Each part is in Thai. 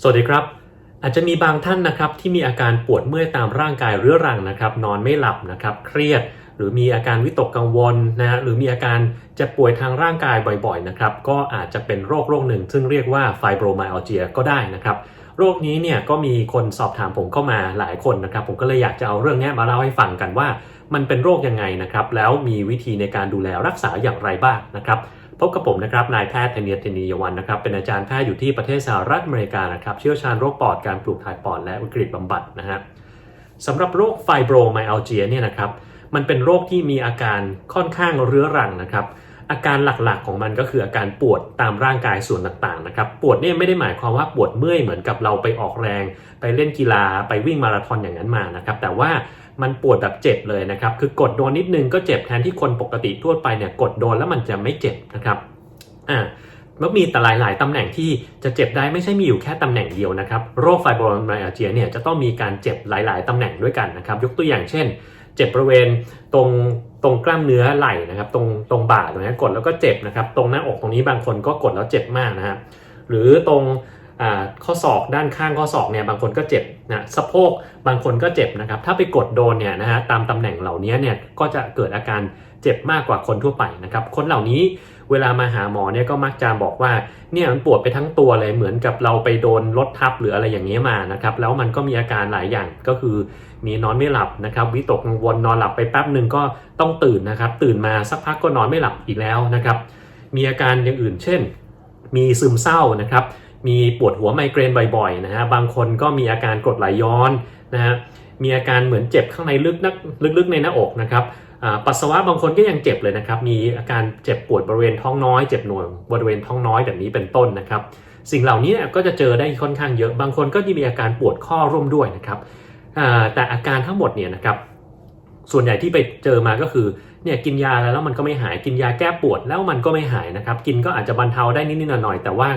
สวัสดีครับ อาจจะมีบางท่านนะครับที่มีอาการปวดเมื่อยตามร่างกายเรื้อรังนะครับ นอนไม่หลับนะครับเครียด หรือมีอาการวิตกกังวลนะฮะหรือมีอาการเจ็บป่วยทางร่างกายบ่อยๆนะครับก็อาจจะเป็นโรคโรคหนึ่ง ซึ่งเรียกว่าไฟโบรไมอัลเจียก็ได้นะครับโรคนี้เนี่ยก็มีคนสอบถามผมเข้ามาหลายคนนะครับ ผมก็เลยอยากจะเอาเรื่องนี้มาเล่าให้ฟังกันว่า มันเป็นโรคยังไงนะครับ แล้วมีวิธีในการดูแลรักษาอย่างไรบ้างนะครับ พบกับผมนะครับนายแพทย์เทเนียเทนียวันนะครับเป็นอาจารย์แพทย์อยู่ที่ประเทศสหรัฐอเมริกานะครับเชี่ยวชาญโรคปอดการปลูกถ่ายปอดและวิกฤตบำบัดนะฮะสำหรับโรคไฟโบรไมอัลเจียเนี่ยนะครับมันเป็นโรคที่มีอาการค่อนข้างเรื้อรังนะครับอาการหลักๆของมันก็คืออาการปวดตามร่างกายส่วนต่างๆนะครับปวดเนี่ยไม่ได้หมายความว่าปวดเมื่อยเหมือนกับเราไปออกแรง ไปเล่นกีฬาไปวิ่งมาราธอนอย่างนั้นมานะครับแต่ว่า มันปวดแบบเจ็บเลยนะครับ คือกดโดนนิดนึงก็เจ็บแทนที่คนปกติทั่วไปเนี่ยกดโดนแล้วมันจะไม่เจ็บนะครับอ่าแล้วมีแต่หลาย ๆ ตำแหน่งที่จะเจ็บได้ไม่ใช่มีอยู่แค่ตำแหน่งเดียวนะครับ โรคไฟโบรไมอัลเจียเนี่ยจะต้องมีการเจ็บหลาย ๆ ตำแหน่งด้วยกันนะครับ ยกตัวอย่างเช่น เจ็บบริเวณตรงตรงกล้ามเนื้อไหล่นะครับ ตรงตรงบ่าตรงนี้กดแล้วก็เจ็บนะครับ ตรงหน้าอกตรงนี้บางคนก็กดแล้วเจ็บมากนะฮะหรือตรง ข้อศอกด้านข้างข้อศอกเนี่ยบางคนก็เจ็บนะสะโพกบางคนก็เจ็บนะครับถ้าไปกดโดนเนี่ยนะฮะตามตำแหน่งเหล่านี้เนี่ยก็จะเกิดอาการเจ็บมากกว่าคนทั่วไปนะครับคนเหล่านี้เวลามาหาหมอเนี่ยก็มักจะบอกว่าเนี่ยมันปวดไปทั้งตัวเลยเหมือนกับเราไปโดนรถทับหรืออะไรอย่างนี้มานะครับแล้วมันก็มีอาการหลายอย่างก็คือมีนอนไม่หลับนะครับวิตกกังวลนอนหลับไปแป๊บหนึ่งก็ต้องตื่นนะครับตื่นมาสักพักก็นอนไม่หลับอีกแล้วนะครับมีอาการอย่างอื่นเช่น มีซึมเศร้านะครับ มีปวดหัวไมเกรนบ่อยๆนะฮะบางคนก็มีอาการกรดไหลย้อนนะฮะมีอาการเหมือนเจ็บข้างในลึกนักลึกๆในหน้าอกนะครับปัสสาวะบางคนก็ยังเจ็บเลยนะครับ มีอาการเจ็บปวดบริเวณท้องน้อย เจ็บหน่วงบริเวณท้องน้อยแบบนี้เป็นต้นนะครับ สิ่งเหล่านี้ก็จะเจอได้ค่อนข้างเยอะ บางคนก็จะมีอาการปวดข้อร่วมด้วยนะครับแต่อาการทั้งหมดเนี่ยนะครับ ส่วนใหญ่ที่ไปเจอมาก็คือเนี่ยกินยาแล้วแล้วมันก็ไม่หาย กินยาแก้ปวดแล้วมันก็ไม่หายนะครับ กินก็อาจจะบรรเทาได้นิดๆหน่อยๆแต่ว่า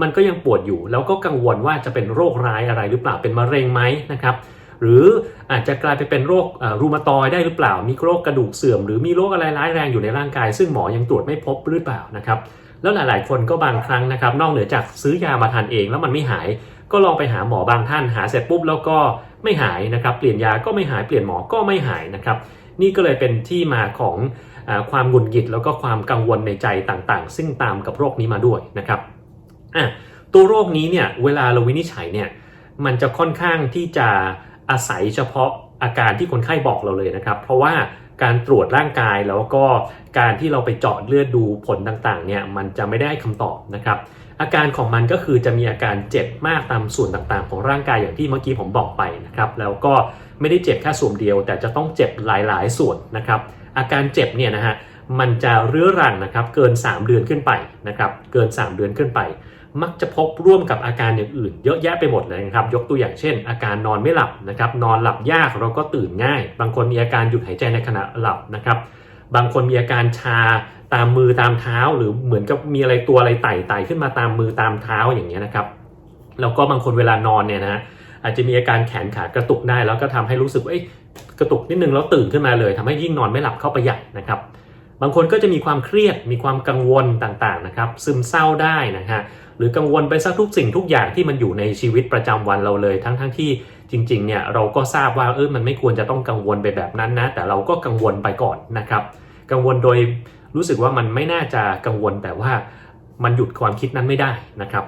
มันก็ยังปวดอยู่ แล้วก็กังวลว่าจะเป็นโรคร้ายอะไรหรือเปล่าเป็นมะเร็งไหมนะครับหรืออาจจะกลายไปเป็นโรครูมาตอยได้หรือเปล่า มีโรคกระดูกเสื่อม หรือมีโรคอะไรร้ายแรงอยู่ในร่างกาย ซึ่งหมอยังตรวจไม่พบหรือเปล่านะครับแล้วหลาย ๆ คนก็บางครั้งนะครับ นอกเหนือจากซื้อยามาทานเองแล้วมันไม่หาย ก็ลองไปหาหมอบางท่านหาเสร็จปุ๊บแล้วก็ไม่หายนะครับเปลี่ยนยาก็ไม่หายเปลี่ยนหมอก็ไม่หายนะครับนี่ก็เลยเป็นที่มาของอความหงุดหงิดแล้วก็ความกังวลในใจต่าง ๆ ซึ่งตามกับโรคนี้มาด้วยนะครับ อะตัวโรคนี้เนี่ยเวลาเราวินิจฉัยเนี่ยมันจะค่อนข้างที่จะอาศัยเฉพาะอาการที่คนไข้บอกเราเลยนะครับ เพราะว่าการตรวจร่างกายแล้วก็การที่เราไปเจาะเลือดดูผลต่างๆเนี่ยมันจะไม่ได้คำตอบนะครับ อาการของมันก็คือจะมีอาการเจ็บมากตามส่วนต่างๆ ของร่างกายอย่างที่เมื่อกี้ผมบอกไปนะครับ แล้วก็ไม่ได้เจ็บแค่ส่วนเดียว แต่จะต้องเจ็บหลายๆ ส่วนนะครับ อาการเจ็บเนี่ยนะฮะ มันจะเรื้อรังนะครับเกิน 3 เดือนขึ้นไปนะครับเกิน 3 เดือนขึ้นไป มักจะพบร่วมกับอาการอย่างอื่น เยอะแยะไปหมดเลยนะครับยกตัวอย่างเช่น อาการนอนไม่หลับนะครับนอนหลับยากเราก็ตื่นง่าย บางคนมีอาการหยุดหายใจในขณะหลับนะครับบางคนมีอาการชาตามมือตามเท้า หรือเหมือนกับมีอะไรตัวอะไรไต่ไต่ขึ้นมาตามมือตามเท้าอย่างเงี้ยนะครับแล้วก็บางคนเวลานอนเนี่ยนะอาจจะมีอาการแขนขากระตุกได้ แล้วก็ทำให้รู้สึกว่าเอ้ยกระตุกนิดนึงแล้วตื่นขึ้นมาเลยทำให้ยิ่งนอนไม่หลับเข้าไปใหญ่นะครับ บางคนก็จะมีความเครียดมีความกังวลต่างๆนะครับซึมเศร้าได้นะฮะหรือกังวลไปสักทุกสิ่งทุกอย่างที่มันอยู่ในชีวิตประจำวันเราเลย ทั้งๆทที่จริงๆเนี่ยเราก็ทราบว่าเออมันไม่ควรจะต้องกังวลไปแบบนั้นนะแต่เราก็กังวลไปก่อนนะครับกังวลโดยรู้สึกว่ามันไม่น่าจะกังวลแต่ว่ามันหยุดความคิดนั้นไม่ได้นะครับ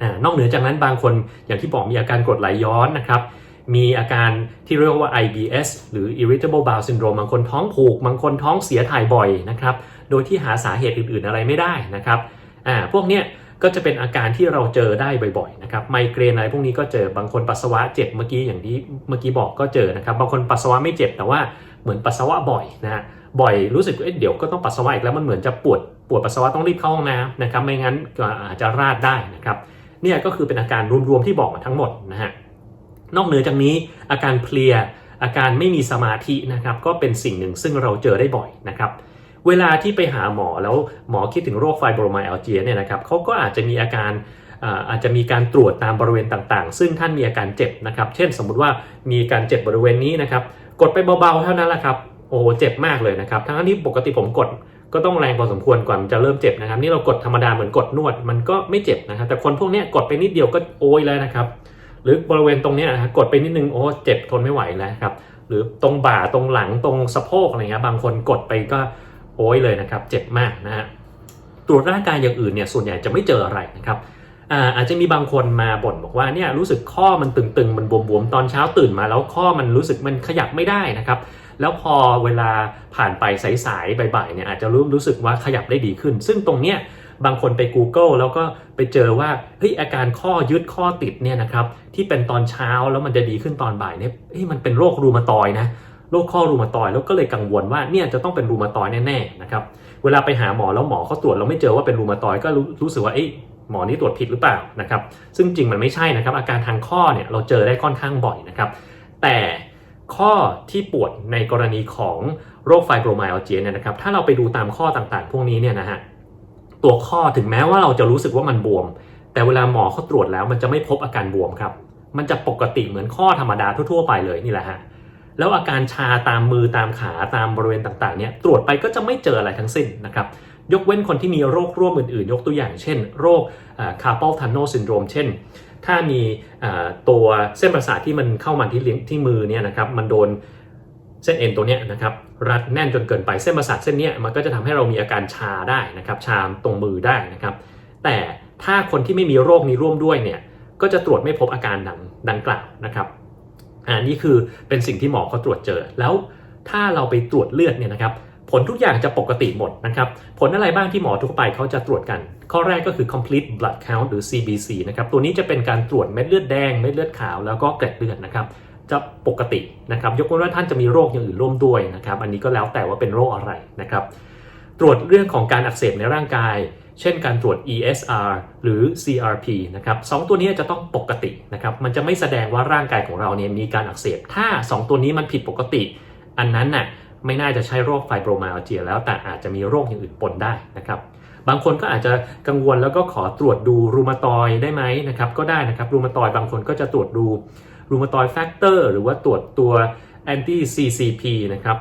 อานอกเหนือจากนั้นบางคนอย่างที่บอกมีอาการกรดไหลย้อนนะครับ มีอาการที่เรียกว่า IBS หรือ Irritable Bowel Syndrome บางคนท้องผูก บางคนท้องเสียถ่ายบ่อยนะครับ โดยที่หาสาเหตุอื่นๆอะไรไม่ได้นะครับ อ่า พวกเนี้ยก็จะเป็นอาการที่เราเจอได้บ่อยๆนะครับ ไมเกรนอะไรพวกนี้ก็เจอ บางคนปัสสาวะเจ็บเมื่อกี้อย่างที่เมื่อกี้บอกก็เจอนะครับ บางคนปัสสาวะไม่เจ็บแต่ว่าเหมือนปัสสาวะบ่อยนะฮะ บ่อยรู้สึกเอ๊ะเดี๋ยวก็ต้องปัสสาวะอีกแล้วมันเหมือนจะปวดปวดปัสสาวะต้องรีบเข้าห้องน้ำนะครับ ไม่งั้นก็อาจจะราดได้นะครับ เนี่ยก็คือเป็นอาการรวมๆที่บอกมาทั้งหมดนะฮะ นอกเหนือจากนี้อาการเพลียอาการไม่มีสมาธินะครับก็เป็นสิ่งหนึ่งซึ่งเราเจอได้บ่อยนะครับเวลาที่ไปหาหมอแล้วหมอคิดถึงโรคไฟโบรไมอัลเจียเนี่ยนะครับเขาก็อาจจะมีอาการอาจจะมีการตรวจตามบริเวณต่างๆ ซึ่งท่านมีอาการเจ็บนะครับ เช่นสมมุติว่ามีการเจ็บบริเวณนี้นะครับ กดไปเบาๆเท่านั้นแหละครับ โอ้เจ็บมากเลยนะครับ ทั้งที่ปกติผมกดก็ต้องแรงพอสมควรกว่ามันจะเริ่มเจ็บนะครับ นี่เรากดธรรมดาเหมือนกดนวด มันก็ไม่เจ็บนะครับ แต่คนพวกนี้กดไปนิดเดียวก็โอยแล้วนะครับ หรือบริเวณตรงนี้นะกดไปนิดนึงโอ้เจ็บทนไม่ไหวแล้วครับหรือตรงบ่าตรงหลังตรงสะโพกอะไรเงี้ยบางคนกดไปก็โอ้ยเลยนะครับเจ็บมากนะฮะตรวจร่างกายอย่างอื่นเนี่ยส่วนใหญ่จะไม่เจออะไรนะครับอาจจะมีบางคนมาบ่นบอกว่าเนี่ยรู้สึกข้อมันตึงๆ มันบวมๆ ตอนเช้าตื่นมาแล้วข้อมันรู้สึกมันขยับไม่ได้นะครับ แล้วพอเวลาผ่านไปสายๆบ่ายๆเนี่ยอาจจะรู้รู้สึกว่าขยับได้ดีขึ้น ซึ่งตรงเนี้ย บางคนไป Google แล้วก็ไปเจอว่าเฮ้ยอาการข้อยึดข้อติดเนี่ยนะครับที่เป็นตอนเช้าแล้วมันจะดีขึ้นตอนบ่ายเนี่ยเฮ้ยมันเป็นโรครูมาตอยนะโรคข้อรูมาตอยแล้วก็เลยกังวลว่าเนี่ยจะต้องเป็นรูมาตอยแน่ๆนะครับเวลาไปหาหมอแล้วหมอเขาตรวจเราไม่เจอว่าเป็นรูมาตอยก็รู้สึกว่าเอ้ยหมอนี่ตรวจผิดหรือเปล่านะครับซึ่งจริงมันไม่ใช่นะครับ อาการทางข้อเนี่ยเราเจอได้ค่อนข้างบ่อยนะครับ แต่ข้อที่ปวดในกรณีของโรคไฟโบรไมอัลเจียเนี่ยนะครับ ถ้าเราไปดูตามข้อต่างๆ พวกนี้เนี่ยนะฮะ ตัวข้อถึงแม้ว่าเราจะรู้สึกว่ามันบวม แต่เวลาหมอเขาตรวจแล้วมันจะไม่พบอาการบวมครับ มันจะปกติเหมือนข้อธรรมดาทั่วๆไปเลยนี่แหละฮะแล้วอาการชาตามมือตามขาตามบริเวณต่างๆเนี่ยตรวจไปก็จะไม่เจออะไรทั้งสิ้นนะครับยกเว้นคนที่มีโรคร่วมอื่นๆ ยกตัวอย่างเช่น โรคคาร์ป l ลทันโนซินโดรมเช่น ถ้ามีตัวเส้นประสาทที่มันเข้ามาที่ลิ้นที่มือเนี่ยนะครับมันโดน เส้นเอ็นตัวเนี้ยนะครับรัดแน่นจนเกินไปเส้นประสาทเส้นเนี้ยมันก็จะทำให้เรามีอาการชาได้นะครับชาตรงมือได้นะครับ แต่ถ้าคนที่ไม่มีโรคนี้ร่วมด้วยเนี่ยก็จะตรวจไม่พบอาการดังดังกล่าวนะครับอ่านี่คือเป็นสิ่งที่หมอเขาตรวจเจอ แล้วถ้าเราไปตรวจเลือดเนี่ยนะครับผลทุกอย่างจะปกติหมดนะครับ ผลอะไรบ้างที่หมอทั่วไปเขาจะตรวจกัน ข้อแรกก็คือ complete blood count หรือ CBC นะครับ ตัวนี้จะเป็นการตรวจเม็ดเลือดแดง เม็ดเลือดขาว แล้วก็เกล็ดเลือดนะครับ จะปกตินะครับยกเว้นว่าท่านจะมีโรคอย่างอื่นร่วมด้วยนะครับ อันนี้ก็แล้วแต่ว่าเป็นโรคอะไรนะครับ ตรวจเรื่องของการอักเสบในร่างกาย เช่นการตรวจ ESR หรือ CRP นะครับสองตัวนี้จะต้องปกตินะครับ มันจะไม่แสดงว่าร่างกายของเราเนี่ยมีการอักเสบ ถ้า 2 ตัวนี้มันผิดปกติ อันนั้นน่ะไม่น่าจะใช่โรคไฟโบรไมอัลเจียแล้วแต่อาจจะมีโรคอย่างอื่นปนได้นะครับ บางคนก็อาจจะกังวลแล้วก็ขอตรวจดูรูมาตอยได้ไหมนะครับ ก็ได้นะครับรูมาตอยบางคนก็จะตรวจดู รูมาตอยแฟกเตอร์หรือว่าตรวจตัว anti CCP นะครับ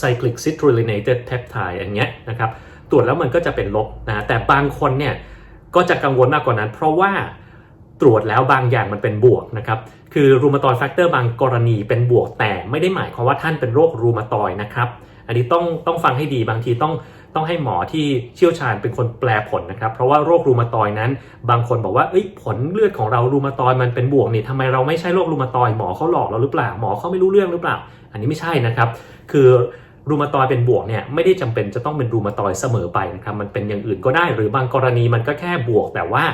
cyclic citrulliнаted peptide อย่างเงี้ยนะครับ ตรวจแล้วมันก็จะเป็นลบนะแต่บางคนเนี่ยก็จะกังวลมากกว่านั้น เพราะว่าตรวจแล้วบางอย่างมันเป็นบวกนะครับ คือรูมาตอยแฟกเตอร์บางกรณีเป็นบวกแต่ไม่ได้หมายความว่าท่านเป็นโรครูมาตอยนะครับ อันนี้ต้องต้องฟังให้ดีบางทีต้อง ต้องให้หมอที่เชี่ยวชาญเป็นคนแปลผลนะครับ เพราะว่าโรครูมาตอยนั้น บางคนบอกว่าเอ้ยผลเลือดของเรารูมาตอยมันเป็นบวกนี่ทำไมเราไม่ใช่โรครูมาตอยหมอเขาหลอกเราหรือเปล่าหมอเขาไม่รู้เรื่องหรือเปล่า อันนี้ไม่ใช่นะครับ คือรูมาตอยเป็นบวกเนี่ยไม่ได้จำเป็นจะต้องเป็นรูมาตอยเสมอไปนะครับมันเป็นอย่างอื่นก็ได้ หรือบางกรณีมันก็แค่บวก แต่ว่า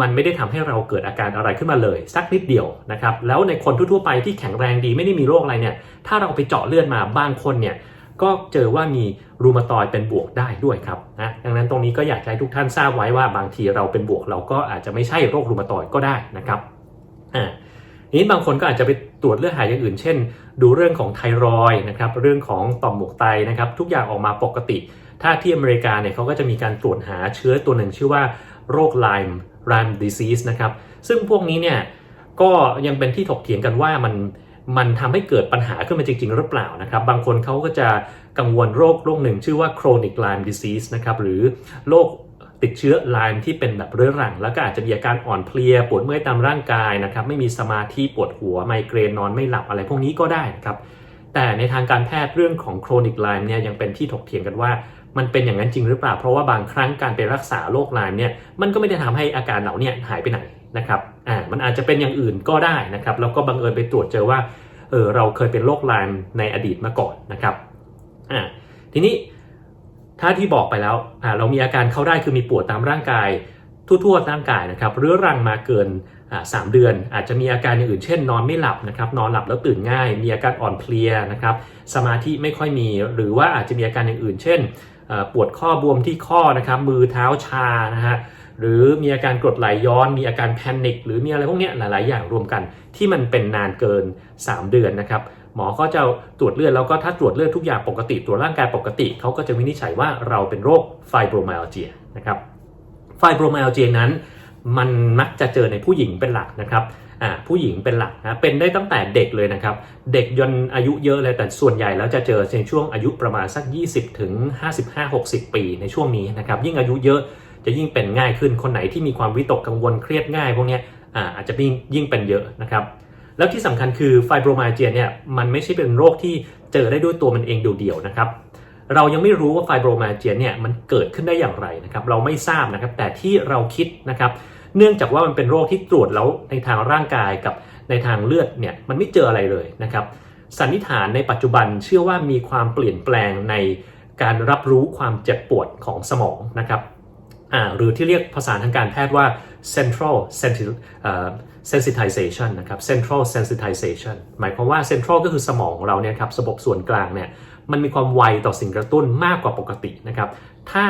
มันไม่ได้ทำให้เราเกิดอาการอะไรขึ้นมาเลย สักนิดเดียวนะครับแล้วในคนทั่วๆไปที่แข็งแรงดีไม่ได้มีโรคอะไรเนี่ยถ้าเราไปเจาะเลือดมาบางคนเนี่ย ก็เจอว่ามีรูมาตอยด์เป็นบวกได้ด้วยครับนะดังนั้นตรงนี้ก็อยากให้ทุกท่านทราบไว้ว่าบางทีเราเป็นบวกเราก็อาจจะไม่ใช่โรครูมาตอยด์ก็ได้นะครับอ่านี้บางคนก็อาจจะไปตรวจเลือดหายอย่างอื่น เช่น ดูเรื่องของไทรอยนะครับเรื่องของต่อมหมวกไตนะครับทุกอย่างออกมาปกติ ถ้าที่อเมริกาเนี่ยเขาก็จะมีการตรวจหาเชื้อตัวหนึ่งชื่อว่าโรคไลม์ไลม์ disease นะครับซึ่งพวกนี้เนี่ยก็ยังเป็นที่ถกเถียงกันว่ามัน มันทำให้เกิดปัญหาขึ้นมาจริง ๆ หรือเปล่านะครับ บางคนเขาก็จะกังวลโรคโรคหนึ่ง ชื่อว่า chronic Lyme disease นะครับหรือโรคติดเชื้อไลม์ที่เป็นแบบเรื้อรัง แล้วก็อาจจะมีอาการอ่อนเพลียปวดเมื่อยตามร่างกายนะครับไม่มีสมาธิปวดหัวไมเกรนนอนไม่หลับอะไรพวกนี้ก็ได้นะครับแต่ในทางการแพทย์เรื่องของโครนิกไลม์เนี่ยยังเป็นที่ถกเถียงกันว่า มันเป็นอย่างนั้นจริงหรือเปล่า เพราะว่าบางครั้งการไปรักษาโรคไลม์เนี่ยมันก็ไม่ได้ทำให้อาการเหล่านี้หายไปไหนนะครับ อ่ามันอาจจะเป็นอย่างอื่นก็ได้นะครับแล้วก็บังเอิญไปตรวจเจอว่าเออเราเคยเป็นโรคไลม์ในอดีตมาก่อนนะครับอ่าทีนี้ถ้าที่บอกไปแล้วอ่าเรามีอาการเข้าได้คือมีปวดตามร่างกายทั่วๆร่างกายนะครับเรื้อรังมาเกินอ่าสามเดือน อาจจะมีอาการอย่างอื่นเช่น นอนไม่หลับนะครับนอนหลับแล้วตื่นง่าย มีอาการอ่อนเพลียนะครับสมาธิไม่ค่อยมี หรือว่าอาจจะมีอาการอย่างอื่น เช่น ปวดข้อบวมที่ข้อนะครับมือเท้าชานะฮะ หรือมีอาการกรดไหลย้อน มีอาการแพนิคหรือมีอะไรพวกนี้หลาย ๆ อย่างรวมกัน ที่มันเป็นนานเกิน 3 เดือนนะครับหมอก็จะตรวจเลือดแล้วก็ถ้าตรวจเลือดทุกอย่างปกติ ตรวจร่างกายปกติเขาก็จะวินิจฉัยว่าเราเป็นโรคไฟโบรไมอัลเจียนะครับไฟโบรไมอัลเจียนั้น มันมักจะเจอในผู้หญิงเป็นหลักนะครับผู้หญิงเป็นหลักนะเป็นได้ตั้งแต่เด็กเลยนะครับ เด็กยนอายุเยอะเลยแต่ส่วนใหญ่แล้วจะเจอในช่วงอายุประมาณสัก 20 ถึง 55-60 ปีในช่วงนี้นะครับ ยิ่งอายุเยอะ จะยิ่งเป็นง่ายขึ้นคนไหนที่มีความวิตกกังวลเครียดง่ายพวกนี้อ่าอาจจะยิ่งยิ่งเป็นเยอะนะครับแล้วที่สำคัญคือไฟโบรมาเจียเนี่ยมันไม่ใช่เป็นโรคที่เจอได้ด้วยตัวมันเองเดียวๆนะครับเรายังไม่รู้ว่าไฟโบรมาเจียเนี่ยมันเกิดขึ้นได้อย่างไรนะครับเราไม่ทราบนะครับแต่ที่เราคิดนะครับเนื่องจากว่ามันเป็นโรคที่ตรวจแล้วในทางร่างกายกับในทางเลือดเนี่ยมันไม่เจออะไรเลยนะครับสันนิษฐานในปัจจุบันเชื่อว่ามีความเปลี่ยนแปลงในการรับรู้ความเจ็บปวดของสมองนะครับ หรือที่เรียกภาษาทางการแพทย์ว่า central sensitization นะครับ central sensitization หมายความว่า central ก็คือสมองของเราเนี่ยครับระบบส่วนกลางเนี่ยมันมีความไวต่อสิ่งกระตุ้นมากกว่าปกตินะครับ ถ้า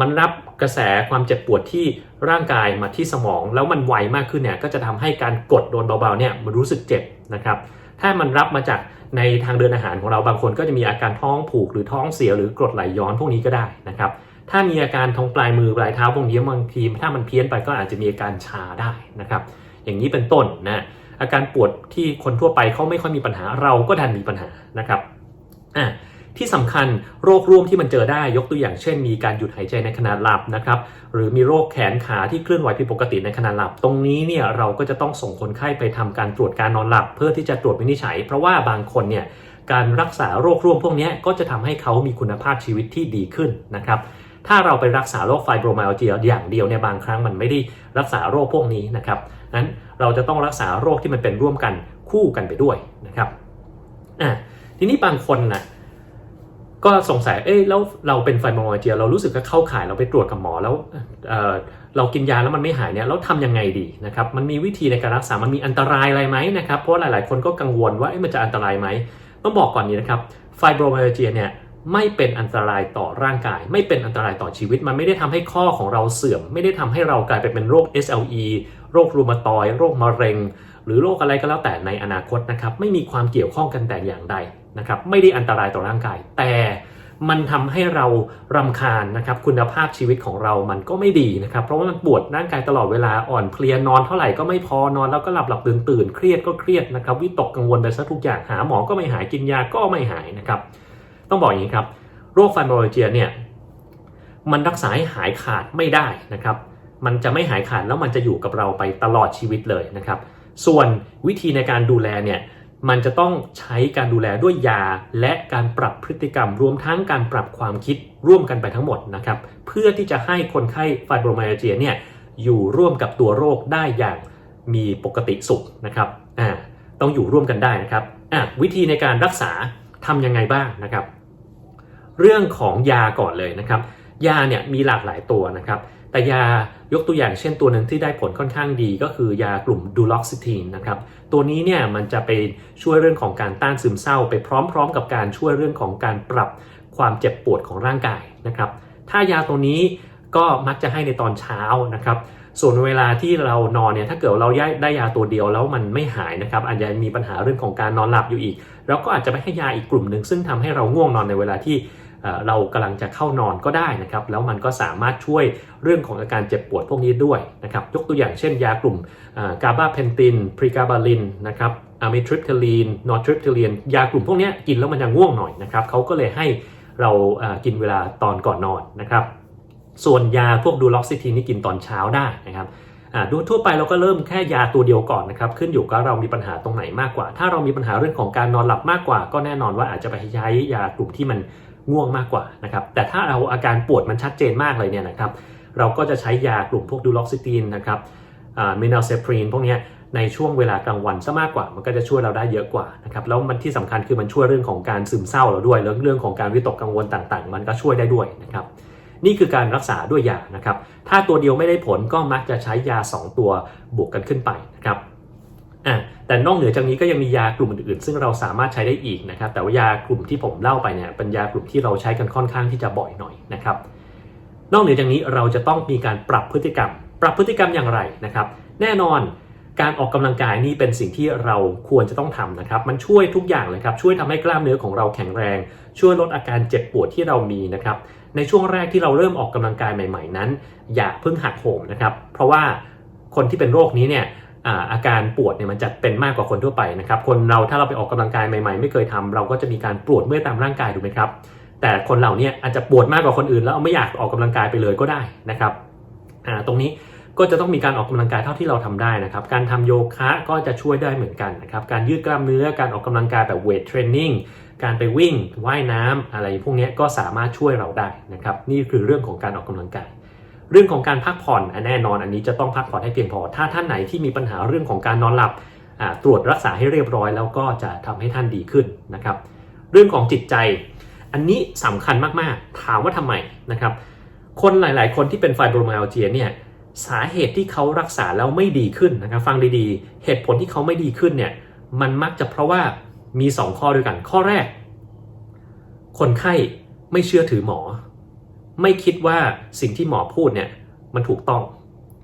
มันรับกระแสความเจ็บปวดที่ร่างกายมาที่สมอง แล้วมันไวมากขึ้นเนี่ยก็จะทำให้การกดโดนเบาๆเนี่ยมันรู้สึกเจ็บนะครับถ้ามันรับมาจากในทางเดินอาหารของเราบางคนก็จะมีอาการท้องผูกหรือท้องเสียหรือกรดไหลย้อนพวกนี้ก็ได้นะครับ ถ้ามีอาการทางปลายมือปลายเท้าพวกนี้บางทีถ้ามันเพี้ยนไปก็อาจจะมีอาการชาได้นะครับ อย่างนี้เป็นต้นนะอาการปวดที่คนทั่วไปเขาไม่ค่อยมีปัญหาเราก็ดันมีปัญหานะครับอะที่สำคัญโรคร่วมที่มันเจอได้ยกตัวอย่างเช่น มีการหยุดหายใจในขณะหลับนะครับหรือมีโรคแขนขาที่เคลื่อนไหวผิดปกติในขณะหลับ ตรงนี้เนี่ยเราก็จะต้องส่งคนไข้ไปทำการตรวจการนอนหลับ เพื่อที่จะตรวจวินิจฉัย เพราะว่าบางคนเนี่ยการรักษาโรคร่วมพวกนี้ก็จะทำให้เขามีคุณภาพชีวิตที่ดีขึ้นนะครับ ถ้าเราไปรักษาโรคไฟโบรไมอัลเจียอย่างเดียวเนี่ยบางครั้งมันไม่ได้รักษาโรคพวกนี้นะครับนั้นเราจะต้องรักษาโรคที่มันเป็นร่วมกันคู่กันไปด้วยนะครับอะทีนี้บางคนนะก็สงสัย เอ้ยแล้วเราเป็นไฟโบรไมอัลเจียเรารู้สึกว่าเข้าข่ายเราไปตรวจกับหมอแล้วเออเรากินยาแล้วมันไม่หายเนี่ยเราทำยังไงดีนะครับมันมีวิธีในการรักษา มันมีอันตรายอะไรไหมนะครับเพราะหลาย ๆ คนก็กังวลว่ามันจะอันตรายไหมต้องบอกก่อนนี้นะครับไฟโบรไมอัลเจียเนี่ย ไม่เป็นอันตรายต่อร่างกาย ไม่เป็นอันตรายต่อชีวิต มันไม่ได้ทำให้ข้อของเราเสื่อม ไม่ได้ทำให้เรากลายไปเป็นโรค SLE โรครูมาตอยโรคมะเร็ง หรือโรคอะไรก็แล้วแต่ในอนาคตนะครับไม่มีความเกี่ยวข้องกันแต่อย่างใดนะครับไม่ได้อันตรายต่อร่างกาย แต่มันทำให้เรารำคาญนะครับคุณภาพชีวิตของเรามันก็ไม่ดีนะครับเพราะว่ามันปวดร่างกายตลอดเวลาอ่อนเพลียนอนเท่าไหร่ก็ไม่พอนอนแล้วก็หลับหลับตื่นตื่นเครียดก็เครียดนะครับวิตกกังวลไปซะทุกอย่างหาหมอก็ไม่หายกินยาก็ไม่หายนะครับ ต้องบอกอย่างนี้ครับโรคไฟโบรเจียเนี่ยมันรักษาให้หายขาดไม่ได้นะครับ มันจะไม่หายขาดแล้วมันจะอยู่กับเราไปตลอดชีวิตเลยนะครับ ส่วนวิธีในการดูแลเนี่ยมันจะต้องใช้การดูแลด้วยยา และการปรับพฤติกรรม รวมทั้งการปรับความคิดร่วมกันไปทั้งหมดนะครับเพื่อที่จะให้คนไข้ไฟโบรไมอัลเจียเนี่ยอยู่ร่วมกับตัวโรคได้อย่างมีปกติสุขนะครับอ่าต้องอยู่ร่วมกันได้นะครับอะวิธีในการรักษาทำยังไงบ้างนะครับ เรื่องของยาก่อนเลยนะครับ ยาเนี่ยมีหลากหลายตัวนะครับ แต่ยายกตัวอย่างเช่นตัวหนึ่งที่ได้ผลค่อนข้างดีก็คือยากลุ่มดูล็อกซิทีนนะครับตัวนี้เนี่ยมันจะไปช่วยเรื่องของการต้านซึมเศร้า ไปพร้อม ๆ กับการช่วยเรื่องของการปรับความเจ็บปวดของร่างกายนะครับ ถ้ายาตัวนี้ก็มักจะให้ในตอนเช้านะครับ ส่วนเวลาที่เรานอนเนี่ยถ้าเกิดเราได้ยาตัวเดียวแล้วมันไม่หายนะครับ อาจจะมีปัญหาเรื่องของการนอนหลับอยู่อีกเราก็อาจจะไปให้ยาอีกกลุ่มหนึ่งซึ่งทำให้เราง่วงนอนในเวลาที่ เรากำลังจะเข้านอนก็ได้นะครับ แล้วมันก็สามารถช่วยเรื่องของอาการเจ็บปวดพวกนี้ด้วยนะครับ ยกตัวอย่างเช่นยากลุ่มกาบาเพนตินพรีกาบาลินนะครับอะมิทริปเทลีนนอทริปเทลีนยากลุ่มพวกนี้กินแล้วมันจะง่วงหน่อยนะครับเขาก็เลยให้เรากินเวลาตอนก่อนนอนนะครับ ส่วนยาพวกดูล็อกซิทีนนี่กินตอนเช้าได้นะครับดูทั่วไปเราก็เริ่มแค่ยาตัวเดียวก่อนนะครับ ขึ้นอยู่กับเรามีปัญหาตรงไหนมากกว่า ถ้าเรามีปัญหาเรื่องของการนอนหลับมากกว่า ก็แน่นอนว่าอาจจะไปใช้ยากลุ่มที่มัน ง่วงมากกว่านะครับแต่ถ้าเราอาการปวดมันชัดเจนมากเลยเนี่ยนะครับเราก็จะใช้ยากลุ่มพวกดูล็อกซิตีนนะครับเมนาเซปรีนพวกนี้ในช่วงเวลากลางวันซะมากกว่า มันก็จะช่วยเราได้เยอะกว่านะครับแล้วมันที่สำคัญคือมันช่วยเรื่องของการซึมเศร้าเราด้วยแล้วเรื่องของการวิตกกังวลต่างๆ มันก็ช่วยได้ด้วยนะครับนี่คือการรักษาด้วยยานะครับถ้าตัวเดียวไม่ได้ผลก็มักจะใช้ยา 2 ตัวบวกกันขึ้นไปนะครับ อะแต่นอกเหนือจากนี้ก็ยังมียากลุ่มอื่นๆ ซึ่งเราสามารถใช้ได้อีกนะครับ แต่ว่ายากลุ่มที่ผมเล่าไปเนี่ยเป็นยากลุ่มที่เราใช้กันค่อนข้างที่จะบ่อยหน่อยนะครับ นอกเหนือจากนี้เราจะต้องมีการปรับพฤติกรรม ปรับพฤติกรรมอย่างไรนะครับ แน่นอนการออกกำลังกายนี่เป็นสิ่งที่เราควรจะต้องทำนะครับ มันช่วยทุกอย่างเลยครับ ช่วยทำให้กล้ามเนื้อของเราแข็งแรง ช่วยลดอาการเจ็บปวดที่เรามีนะครับ ในช่วงแรกที่เราเริ่มออกกำลังกายใหม่ ๆ นั้น อย่าเพิ่งหักโหมนะครับ เพราะว่าคนที่เป็นโรคนี้เนี่ย อาอาการปวดเนี่ยมันจะเป็นมากกว่าคนทั่วไปนะครับ คนเราถ้าเราไปออกกำลังกายใหม่ๆ ไม่เคยทำเราก็จะมีการปวดเมื่อยตามร่างกายถูกไหมครับ แต่คนเหล่านี้อาจจะปวดมากกว่าคนอื่น แล้วไม่อยากออกกำลังกายไปเลยก็ได้นะครับตรงนี้ก็จะต้องมีการออกกำลังกายเท่าที่เราทำได้นะครับ การทำโยคะก็จะช่วยได้เหมือนกันนะครับ การยืดกล้ามเนื้อ การออกกำลังกายแบบเวทเทรนนิ่ง การไปวิ่ง ว่ายน้ำอะไรพวกนี้ก็สามารถช่วยเราได้นะครับ นี่คือเรื่องของการออกกำลังกาย เรื่องของการพักผ่อนอันแน่นอนอันนี้จะต้องพักผ่อนให้เพียงพอ ถ้าท่านไหนที่มีปัญหาเรื่องของการนอนหลับตรวจรักษาให้เรียบร้อย แล้วก็จะทำให้ท่านดีขึ้นนะครับ เรื่องของจิตใจ อันนี้สำคัญมากๆ ถามว่าทำไมนะครับ คนหลาย ๆ คนที่เป็นไฟโบรไมอัลเจียเนี่ยสาเหตุที่เขารักษาแล้วไม่ดีขึ้นนะครับ ฟังดีๆ เหตุผลที่เขาไม่ดีขึ้นเนี่ยมันมักจะเพราะว่ามี 2 ข้อด้วยกันข้อแรก คนไข้ไม่เชื่อถือหมอ ไม่คิดว่าสิ่งที่หมอพูดเนี่ยมันถูกต้อง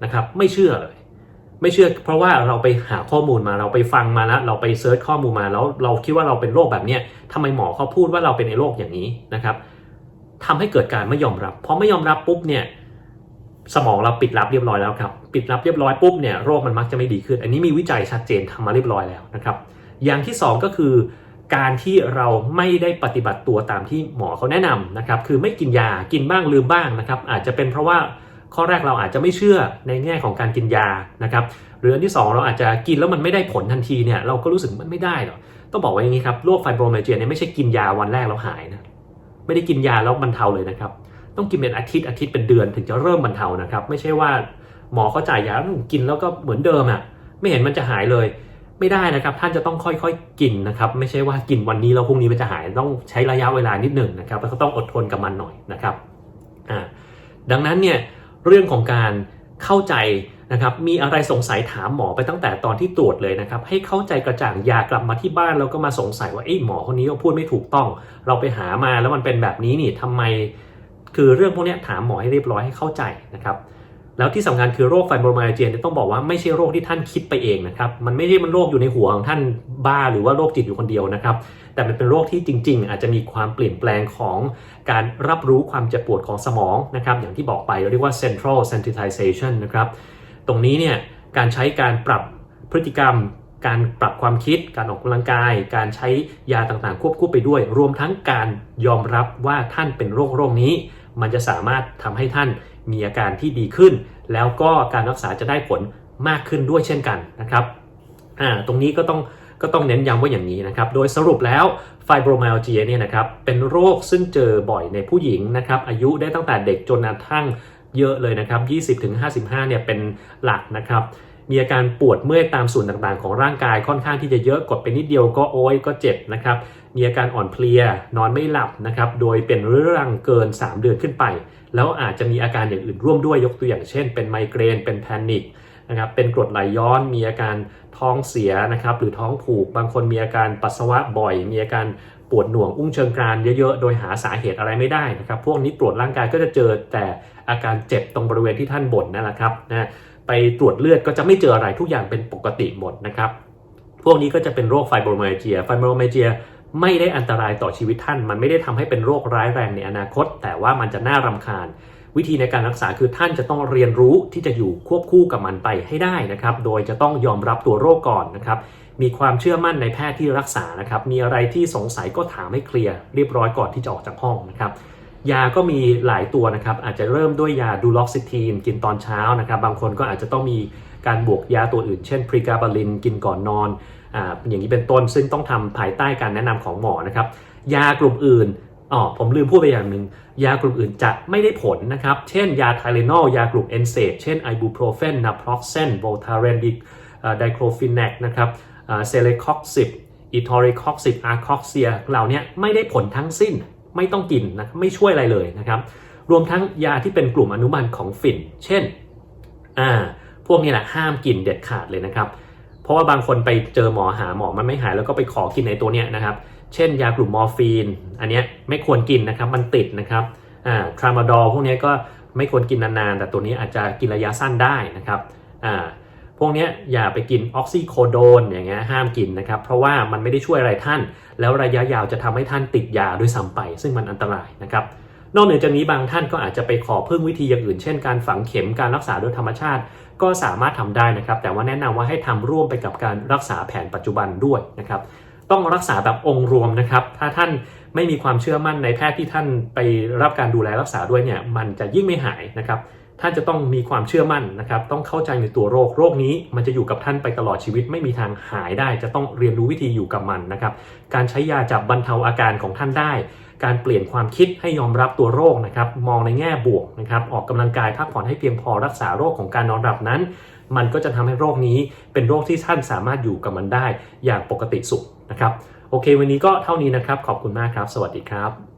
นะครับไม่เชื่อเลยไม่เชื่อ เพราะว่าเราไปหาข้อมูลมาเราไปฟังมาแล้วเราไปเซิร์ชข้อมูลมาแล้วเราคิดว่าเราเป็นโรคแบบเนี้ยทำไมหมอเขาพูดว่าเราเป็นในโรคอย่างนี้นะครับทำให้เกิดการไม่ยอมรับพอไม่ยอมรับปุ๊บเนี่ยสมองเราปิดรับเรียบร้อยแล้วครับปิดรับเรียบร้อยปุ๊บเนี่ยโรคมันมักจะไม่ดีขึ้น อันนี้มีวิจัยชัดเจนทำมาเรียบร้อยแล้วนะครับ อย่างที่สองก็คือ การที่เราไม่ได้ปฏิบัติตัวตามที่หมอเขาแนะนำนะครับ คือไม่กินยากินบ้างลืมบ้างนะครับ อาจจะเป็นเพราะว่าข้อแรกเราอาจจะไม่เชื่อในแง่ของการกินยานะครับหรืออันที่สองเราอาจจะกินแล้วมันไม่ได้ผลทันทีเนี่ยเราก็รู้สึกมันไม่ได้หรอกต้องบอกว่าอย่างนี้ครับโรคไฟโบรไมเจียเนี่ยไม่ใช่กินยาวันแรกแล้วหายนะไม่ได้กินยาแล้วบรรเทาเลยนะครับ ต้องกินเป็นอาทิตย์อาทิตย์เป็นเดือนถึงจะเริ่มบรรเทานะครับ ไม่ใช่ว่าหมอเขาจ่ายยาแล้วกินแล้วก็เหมือนเดิมอะไม่เห็นมันจะหายเลย ไม่ได้นะครับท่านจะต้องค่อยๆกินนะครับไม่ใช่ว่ากินวันนี้แล้วพรุ่งนี้มันจะหายต้องใช้ระยะเวลานิดหนึ่งนะครับแล้วก็ต้องอดทนกับมันหน่อยนะครับอ่าดังนั้นเนี่ยเรื่องของการเข้าใจนะครับมีอะไรสงสัยถามหมอไปตั้งแต่ตอนที่ตรวจเลยนะครับให้เข้าใจกระจ่างอย่ากลับมาที่บ้านแล้วก็มาสงสัยว่าไอ้หมอคนนี้เขาพูดไม่ถูกต้อง เราไปหามาแล้วมันเป็นแบบนี้นี่ทำไม คือเรื่องพวกนี้ถามหมอให้เรียบร้อยให้เข้าใจนะครับ แล้วที่สำคัญคือโรคไฟโบรไมาเจียนต้องบอกว่าไม่ใช่โรคที่ท่านคิดไปเองนะครับ มันไม่ใช่มันโรคอยู่ในหัวของท่านบ้าหรือว่าโรคจิตอยู่คนเดียวนะครับ แต่มันเป็นโรคที่จริง ๆ อาจจะมีความเปลี่ยนแปลงของการรับรู้ความเจ็บปวดของสมองนะครับ อย่างที่บอกไปเรียกว่า central sensitization นะครับ ตรงนี้เนี่ยการใช้การปรับพฤติกรรม การปรับความคิด การออกกำลังกาย การใช้ยาต่างๆ ควบคู่ไปด้วย รวมทั้งการยอมรับว่าท่านเป็นโรคโรคนี้ มันจะสามารถทำให้ท่าน มีอาการที่ดีขึ้น แล้วก็การรักษาจะได้ผลมากขึ้นด้วยเช่นกันนะครับอ่าตรงนี้ก็ต้องก็ต้องเน้นย้ำว่าอย่างนี้นะครับ โดยสรุปแล้วไฟโบรไมลเจียเนี่ยนะครับเป็นโรคซึ่งเจอบ่อยในผู้หญิงนะครับอายุได้ตั้งแต่เด็กจนกระทั่งเยอะเลยนะครับ 20-55เนี่ยเป็นหลักนะครับ มีอาการปวดเมื่อยตามส่วนต่างๆ ของร่างกายค่อนข้างที่จะเยอะกดไปนิดเดียวก็โอ้ยก็เจ็บนะครับ มีอาการอ่อนเพลีย นอนไม่หลับนะครับ โดยเป็นเรื่องเกิน 3 เดือนขึ้นไป แล้วอาจจะมีอาการอย่างอื่นร่วมด้วยยกตัวอย่างเช่น เป็นไมเกรน เป็นแพนิคนะครับ เป็นกรดไหลย้อน มีอาการท้องเสียนะครับ หรือท้องผูก บางคนมีอาการปัสสาวะบ่อย มีอาการปวดหน่วงอุ้งเชิงกรานเยอะๆ โดยหาสาเหตุอะไรไม่ได้นะครับ พวกนี้ตรวจร่างกายก็จะเจอแต่อาการเจ็บตรงบริเวณที่ท่านบ่นนั่นแหละครับนะ ตรวจเลือดก็จะไม่เจออะไรทุกอย่างเป็นปกติหมดนะครับ พวกนี้ก็จะเป็นโรคไฟโบรไมเจียไฟโบรไมเจียไม่ได้อันตรายต่อชีวิตท่าน มันไม่ได้ทำให้เป็นโรคร้ายแรงในอนาคต แต่ว่ามันจะน่ารำคาญ วิธีในการรักษาคือท่านจะต้องเรียนรู้ที่จะอยู่ควบคู่กับมันไปให้ได้นะครับ โดยจะต้องยอมรับตัวโรคก่อนนะครับ มีความเชื่อมั่นในแพทย์ที่รักษานะครับ มีอะไรที่สงสัยก็ถามให้เคลียร์เรียบร้อยก่อนที่จะออกจากห้องนะครับ ยาก็มีหลายตัวนะครับ อาจจะเริ่มด้วยยาดูล็อกซิทีนกินตอนเช้านะครับ บางคนก็อาจจะต้องมีการบวกยาตัวอื่น เช่นพรีกาบาลินกินก่อนนอนอ่าอย่างนี้เป็นต้นซึ่งต้องทำภายใต้การแนะนำของหมอนะครับ ยากลุ่มอื่นอ๋อผมลืมพูดไปอย่างหนึ่งยากลุ่มอื่นจะไม่ได้ผลนะครับ เช่นยาไทเลนอลยากลุ่มเอนเซดเช่นไอบูโปรเฟนนาพร็อกเซนโบทาเรนดิไดโครฟินแนกนะครับเซเลคอกซิบอีทอริคอกซิบอาร์คอกเซียเหล่านี้ไม่ได้ผลทั้งสิ้น ไม่ต้องกินนะไม่ช่วยอะไรเลยนะครับ รวมทั้งยาที่เป็นกลุ่มอนุบาลของฝิ่น เช่นอ่าพวกนี้แหละห้ามกินเด็ดขาดเลยนะครับ เพราะว่าบางคนไปเจอหมอหาหมอมันไม่หายแล้วก็ไปขอกินในตัวเนี้ยนะครับ เช่น ยากลุ่มมอร์ฟีน อันเนี้ยไม่ควรกินนะครับมันติดนะครับอ่าทรามาดอลพวกนี้ก็ไม่ควรกินนานๆ แต่ตัวนี้อาจจะกินระยะสั้นได้นะครับอ่า วกนี้อย่าไปกินออกซิโคโดนอย่างเงี้ยห้ามกินนะครับ เพราะว่ามันไม่ได้ช่วยอะไรท่าน แล้วระยะยาวจะทำให้ท่านติดยาด้วยซ้ำไป ซึ่งมันอันตรายนะครับนอกเหนือจากนี้บางท่านก็อาจจะไปขอพึ่งวิธีอย่างอื่น เช่นการฝังเข็มการรักษาโดยธรรมชาติ ก็สามารถทำได้นะครับ แต่ว่าแนะนำว่าให้ทำร่วมไปกับการรักษาแผนปัจจุบันด้วยนะครับ ต้องรักษาแบบองค์รวมนะครับ ถ้าท่านไม่มีความเชื่อมั่นในแพทย์ที่ท่านไปรับการดูแลรักษาด้วยเนี่ยมันจะยิ่งไม่หายนะครับ ท่านจะต้องมีความเชื่อมั่นนะครับ ต้องเข้าใจในตัวโรค โรคนี้มันจะอยู่กับท่านไปตลอดชีวิตไม่มีทางหายได้ จะต้องเรียนรู้วิธีอยู่กับมันนะครับ การใช้ยาจับบรรเทาอาการของท่านได้ การเปลี่ยนความคิดให้ยอมรับตัวโรคนะครับ มองในแง่บวกนะครับ ออกกำลังกายพักผ่อนให้เพียงพอรักษาโรคของการนอนหลับนั้น มันก็จะทำให้โรคนี้เป็นโรคที่ท่านสามารถอยู่กับมันได้ อย่างปกติสุขนะครับ โอเค วันนี้ก็เท่านี้นะครับ ขอบคุณมากครับ สวัสดีครับ